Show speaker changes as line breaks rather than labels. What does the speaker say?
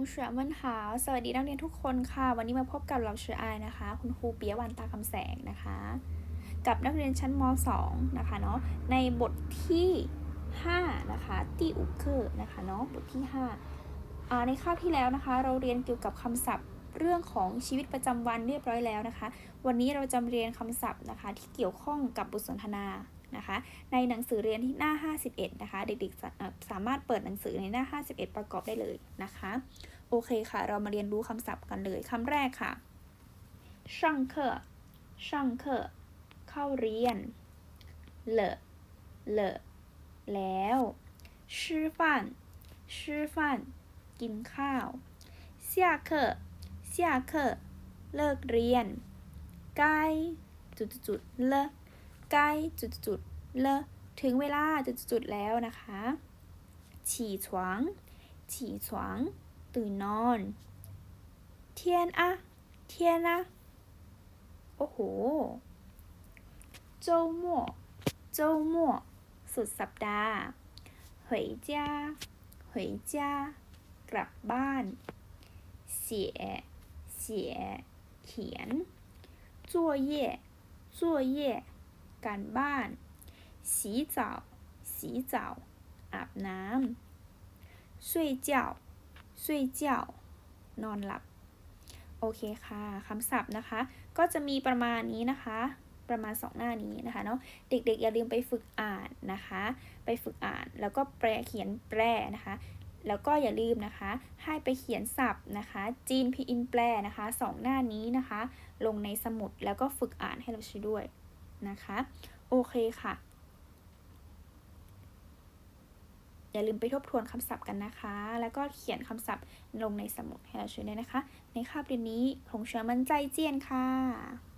งเฉียมันหาว สวัสดีนักเรียนทุกคนค่ะ วันนี้มาพบกับเราเชื่ออายนะคะ คุณครูเปียวันตาคำแสงนะคะ กับนักเรียนชั้นม .2 นะคะเนาะ ในบทที่ 5 นะคะ ตีอุกเคอร์นะคะเนาะ บทที่5อ่าในคาบที่แล้วนะคะ เราเรียนเกี่ยวกับคำศัพท์เรื่องของชีวิตประจำวันเรียบร้อยแล้วนะคะ วันนี้เราจะเรียนคำศัพท์นะคะที่เกี่ยวข้องกับบทสนทนา นะคะ ในหนังสือเรียนที่หน้า 51 นะคะ เด็กๆสามารถเปิดหนังสือในหน้า 51 ประกอบได้เลยนะคะ โอเคค่ะ เรามาเรียนรู้คำศัพท์กันเลยคำแรกค่ะช่างเคอร์ช่างเคอร์เข้าเรียนเลอเลอแล้วชื่อฟันชื่อฟันกินข้าวเซียเคร์เซียเคร์เลิกเรียนใกลจุดจุดเลอะ ใกล้จุดจุดๆๆเลอะถึงเวลาจุดจุดๆๆแล้วนะคะ起床起床ตื่นนอนเทียนอะเทียนอะโอ้โห周末周末สุดสัปดาห์回家回家กลับบ้าน写写เขียน作业作业 การบ้าน สีเจ้าสีเจ้าอาบน้ำซุยเนอนหลับ โอเคค่ะคำศัพท์นะคะ ก็จะมีประมาณนี้นะคะ ประมาณ 2 หน้านี้นะคะเนาะ เด็กๆ อย่าลืมไปฝึกอ่านนะคะ ไปฝึกอ่าน แล้วก็แปลเขียนแปลนะคะ แล้วก็อย่าลืมนะคะ ให้ไปเขียนศัพท์นะคะ จีนพีอินแปลนะคะ 2 หน้านี้นะคะ ลงในสมุดแล้วก็ฝึกอ่านให้เราช่วยด้วย นะคะ โอเคค่ะ อย่าลืมไปทบทวนคำศัพท์กันนะคะ แล้วก็เขียนคำศัพท์ลงในสมุดให้เราช่วยด้วยนะคะ ในคาบเรียนนี้คงเชื่อมั่นใจเจียนค่ะ